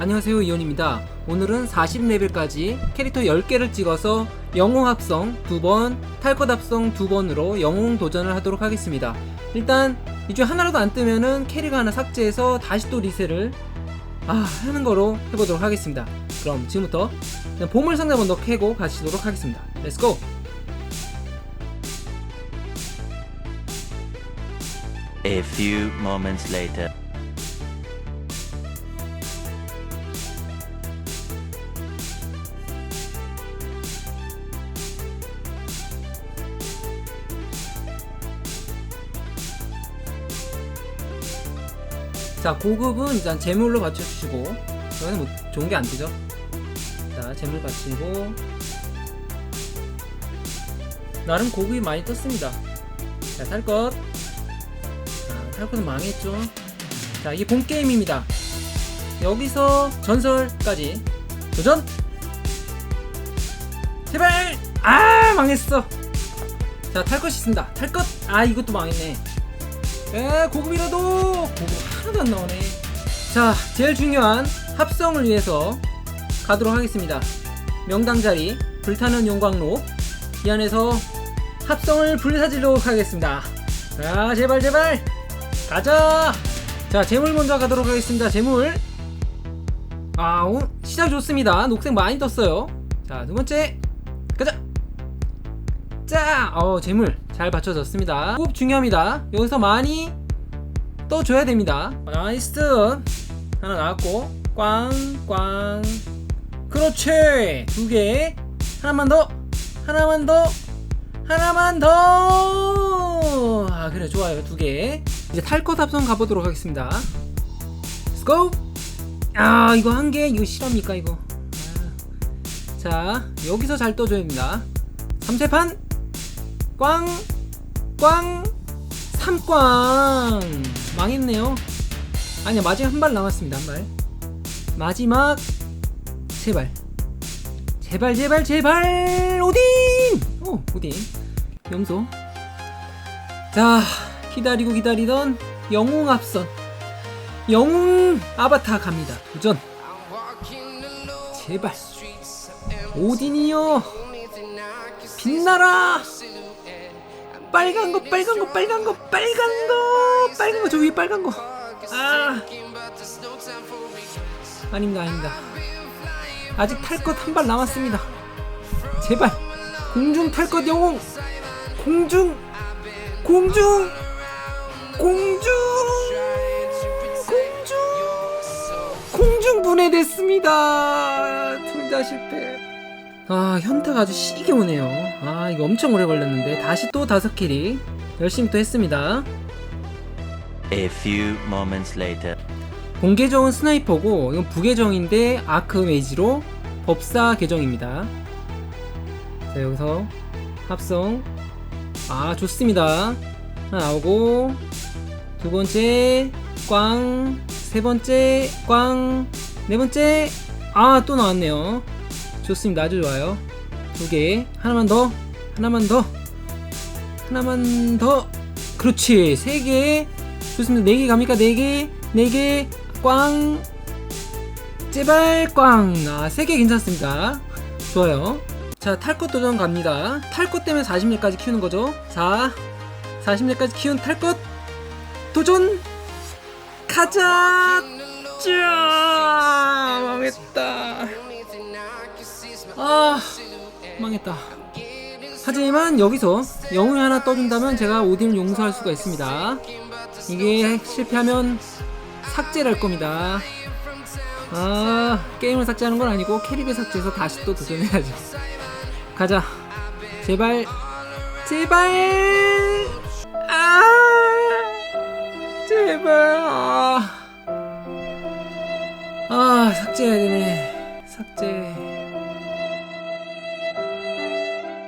안녕하세요 이온입니다. 오늘은 40레벨까지 캐릭터 10개를 찍어서 영웅 합성 2번, 탈것 합성 2번으로 영웅 도전을 하도록 하겠습니다. 일단 이 중에 하나라도 안 뜨면은 캐릭 하나 삭제해서 다시 또 리셋을 아 하는 거로 해보도록 하겠습니다. 그럼 지금부터 보물 상자 먼저 캐고 가시도록 하겠습니다. 렛츠고 A few moments later. 자 고급은 일단 재물로 받쳐주시고 이거는 뭐 좋은 게 안 되죠? 자 재물 받치고. 나름 고급이 많이 떴습니다. 자 탈것. 자 탈것은 망했죠? 자 이게 본 게임입니다. 여기서 전설까지. 도전! 제발! 아 망했어. 자 탈 것 있습니다. 탈 것! 아 이것도 망했네 에 고급이라도 고급 하나도 안 나오네. 자 제일 중요한 합성을 위해서 가도록 하겠습니다. 명당 자리 불타는 용광로. 이 안에서 합성을 불사지도록 하겠습니다. 자 제발 제발. 가자! 자 재물 먼저 가도록 하겠습니다. 재물. 아 오, 시작 좋습니다. 녹색 많이 떴어요. 자 두번째. 가자 자, 어, 재물 잘 받쳐졌습니다. 꼭 중요합니다. 여기서 많이 떠줘야 됩니다. 나이스. 하나 나왔고, 꽝, 꽝. 그렇지. 두 개. 하나만 더. 하나만 더. 하나만 더. 아, 그래, 좋아요. 두 개. 이제 탈것 합성 가보도록 하겠습니다. Go. 아, 이거 한 개. 이거 실합니까, 이거? 아. 자, 여기서 잘 떠줘야 됩니다. 3세판 꽝! 꽝! 3꽝! 망했네요. 아니야, 마지막 한 발 남았습니다, 한 발. 마지막, 제발. 제발, 제발, 제발! 오딘! 오, 오딘. 염소. 자, 기다리고 기다리던 영웅 앞선. 영웅 아바타 갑니다. 도전. 제발. 오딘이요. 빛나라! 빨간 거, 빨간 거, 빨간 거, 빨간 거, 빨간 거, 저 위에 빨간 거. 아, 아닙니다, 아닙니다. 아직 탈 것 한 발 남았습니다. 제발, 공중 탈 것 영웅, 공중, 공중, 공중, 공중, 공중 분해됐습니다. 둘 다 실패. 아 현타가 아주 시게 오네요. 아 이거 엄청 오래 걸렸는데 다시 또 다섯 킬이. 열심히 또 했습니다. A few moments later. 본 계정은 스나이퍼고 이건 부계정인데 아크 메이지로 법사 계정입니다. 자 여기서 합성. 아 좋습니다. 하나 나오고 두 번째 꽝 세 번째 꽝 네 번째 아 또 나왔네요 좋습니다. 아주 좋아요. 두 개. 하나만 더. 하나만 더. 하나만 더. 그렇지. 세 개. 좋습니다. 네 개 갑니까? 네개네개 네 개 꽝. 제발 꽝 아 세 개 괜찮습니다. 좋아요. 자 탈것 도전 갑니다. 탈것 때문에 40렙까지 키우는 거죠? 자 40렙까지 키운 탈것 도전. 가자. 짜 망했다 아 망했다. 하지만 여기서 영웅이 하나 떠준다면 제가 오딘을 용서할 수가 있습니다. 이게 실패하면 삭제를 할 겁니다. 아 게임을 삭제하는 건 아니고 캐릭을 삭제해서 다시 또 도전해야죠. 가자. 제발. 제발. 아 제발. 아, 아 삭제해야 되네